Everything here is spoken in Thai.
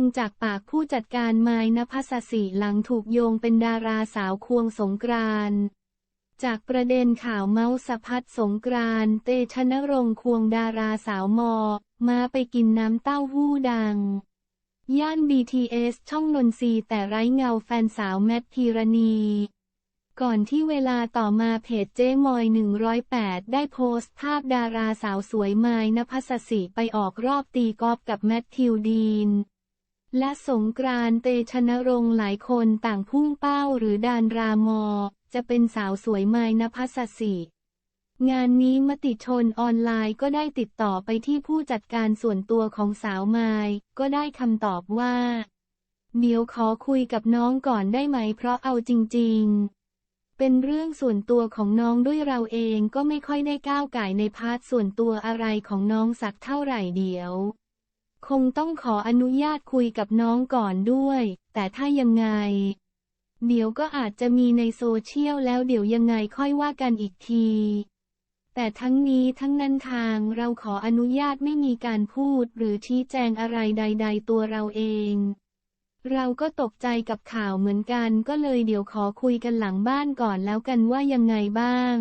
งจากปากผู้จัดการไม้นภัสสิหลังถูกโยงเป็นดาราสาวควงสงกรานต์จากประเด็นข่าวเมาส์สะพัดสงกรานต์เตชะนรงค์ควงดาราสาวมอ มาไปกินน้ำเต้าหู้ดัง ย่าน BTS ช่องนนทรีแต่ไร้เงาแฟนสาวแมทพีรณี ก่อนที่เวลาต่อมาเพจเจ๊มอย 108 ได้โพสต์ภาพดาราสาวสวยไม้นภัสสิไปออกรอบตีกอล์ฟกับแมทธิวดีน และสงกรานต์เตชะนรงค์หลายคนต่างพุ่งเป้าหรือดานรามอ จะเป็นสาวสวยไมนภัสสิงานนี้มติชนออนไลน์ก็ได้ติดต่อไปที่ผู้จัดการส่วนตัวของสาวไมก็ได้คำตอบว่า เดี๋ยวขอคุยกับน้องก่อนได้ไหมเพราะเอาจริง ๆ เป็นเรื่องส่วนตัวของน้องด้วยเราเองก็ไม่ค่อยได้ก้าวไก่ในพาร์ทส่วนตัวอะไรของน้องสักเท่าไหร่เดียว คงต้องขออนุญาตคุยกับน้องก่อนด้วย แต่ถ้ายังไง เดี๋ยวก็อาจจะมีในโซเชียลแล้วเดี๋ยวยังไงค่อยว่ากันอีกที แต่ทั้งนี้ทั้งนั้นทางเราขออนุญาตไม่มีการพูดหรือชี้แจงอะไรใด ๆ ตัวเราเอง เราก็ตกใจกับข่าวเหมือนกันก็เลยเดี๋ยวขอคุยกันหลังบ้านก่อนแล้วกันว่ายังไงบ้าง